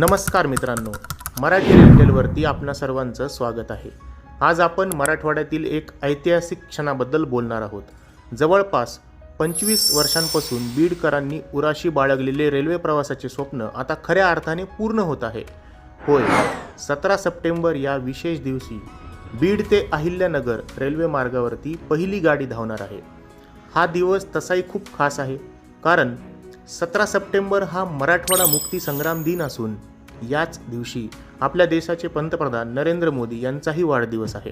नमस्कार मित्रांनो मराठी रेडिओवरती आपणा सर्वांचं स्वागत आहे. आज आपण मराठवाड्यातील एक ऐतिहासिक क्षणाबद्दल बोलणार आहोत. जवळपास पंचवीस वर्षांपासून बीडकरांनी उराशी बाळगलेले रेल्वे प्रवासाचे स्वप्न आता खऱ्या अर्थाने पूर्ण होत आहे. होय सतरा सप्टेंबर या विशेष दिवशी बीड ते अहिल्यानगर रेल्वे मार्गावरती पहिली गाडी धावणार आहे. हा दिवस तसाही खूप खास आहे कारण सतरा सप्टेंबर हा मराठवाडा मुक्ती संग्राम दिन असून याच दिवशी आपल्या देशाचे पंतप्रधान नरेंद्र मोदी यांचाही वाढदिवस आहे.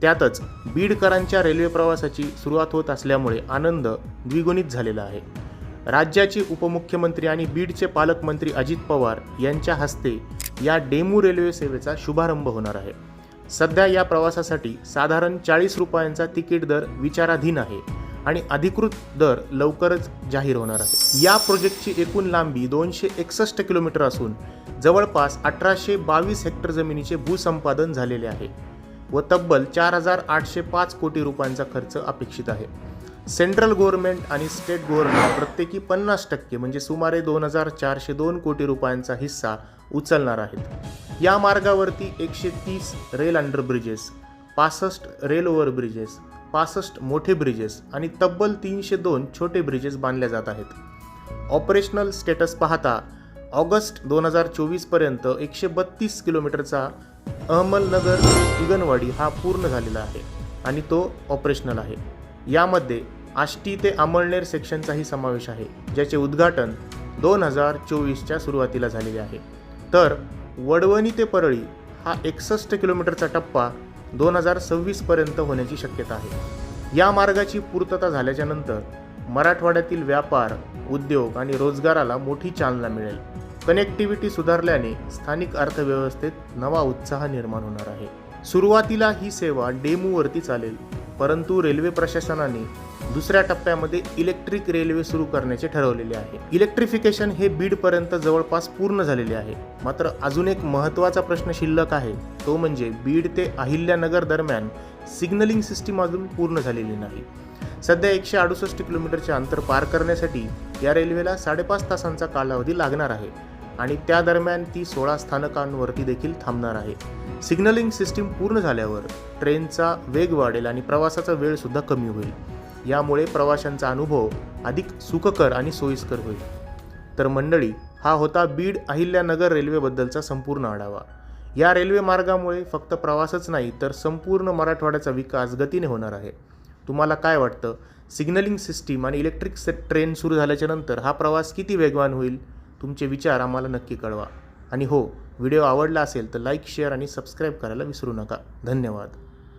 त्यातच बीडकरांच्या रेल्वे प्रवासाची सुरुवात होत असल्यामुळे आनंद द्विगुणित झालेला आहे. राज्याचे उपमुख्यमंत्री आणि बीडचे पालकमंत्री अजित पवार यांच्या हस्ते या डेमू रेल्वे सेवेचा शुभारंभ होणार आहे. सध्या या प्रवासासाठी साधारण चाळीस रुपयांचा तिकीट दर विचाराधीन आहे. आणि अधिकृत दर लवकरच जाहीर होणार आहे. या प्रोजेक्टची एकूण लांबी दोनशे एकसष्ट किलोमीटर असून जवळपास अठराशे बावीस हेक्टर जमिनीचे भूसंपादन झालेले आहे व तब्बल चार हजार आठशे पाच कोटी रुपयांचा खर्च अपेक्षित आहे. सेंट्रल गव्हर्नमेंट आणि स्टेट गव्हर्नमेंट प्रत्येकी पन्नास टक्के म्हणजे सुमारे दोन हजार चारशे दोन कोटी रुपयांचा हिस्सा उचलणार आहेत. या मार्गावरती एकशे तीस रेल अंडरब्रिजेस पासष्ट रेल ओव्हर ब्रिजेस पासष्ट मोठे ब्रिजेस आणि तब्बल तीनशे दोन छोटे ब्रिजेस बांधले जात आहेत. ऑपरेशनल स्टेटस पाहता ऑगस्ट दोन हजार चोवीसपर्यंत एकशे बत्तीस किलोमीटरचा अहमदनगर इगनवाडी हा पूर्ण झालेला आहे आणि तो ऑपरेशनल आहे. यामध्ये आष्टी ते अमळनेर सेक्शनचाही समावेश आहे ज्याचे उद्घाटन दोन हजार चोवीसच्या सुरुवातीला झालेले आहे. तर वडवणी ते परळी हा एकसष्ट किलोमीटरचा टप्पा दोन हजार सव्वीसपर्यंत होण्याची शक्यता आहे. या मार्गाची पूर्तता झाल्याच्यानंतर मराठवाड्यातील व्यापार उद्योग आणि रोजगाराला मोठी चालना मिळेल. कनेक्टिव्हिटी सुधारल्याने स्थानिक अर्थव्यवस्थेत नवा उत्साह निर्माण होणार आहे. सुरुवातीला ही सेवा डेमूवरती चालेल. परंतु रेल्वे प्रशासनाने दुसऱ्या टप्प्यामध्ये इलेक्ट्रिक रेल्वे सुरू करण्याचे ठरवलेले आहे. इलेक्ट्रिफिकेशन हे बीडपर्यंत जवळपास पूर्ण झालेले आहे. मात्र अजून एक महत्त्वाचा प्रश्न शिल्लक आहे. तो म्हणजे बीड ते अहिल्यानगर दरम्यान सिग्नलिंग सिस्टीम अजून पूर्ण झालेली नाही. सध्या एकशे अडुसष्ट किलोमीटरचे अंतर पार करण्यासाठी या रेल्वेला साडेपाच तासांचा कालावधी लागणार आहे. आणि त्या दरम्यान ती सोळा स्थानकांवरती देखील थांबणार आहे. सिग्नलिंग सिस्टीम पूर्ण झाल्यावर ट्रेनचा वेग वाढेल आणि प्रवासाचा वेळसुद्धा कमी होईल. यामुळे प्रवाशांचा अनुभव अधिक सुखकर आणि सोयीस्कर होईल. तर मंडळी हा होता बीड अहिल्यानगर रेल्वेबद्दलचा संपूर्ण आढावा. या रेल्वे मार्गामुळे फक्त प्रवासच नाही तर संपूर्ण मराठवाड्याचा विकास गतीने होणार आहे. तुम्हाला काय वाटतं? सिग्नलिंग सिस्टीम आणि इलेक्ट्रिक से ट्रेन सुरू झाल्याच्यानंतर हा प्रवास किती वेगवान होईल? तुमचे विचार आम्हाला नक्की कळवा. आणि हो व्हिडिओ आवडला असेल तर लाईक शेअर आणि सबस्क्राईब करायला विसरू नका. धन्यवाद.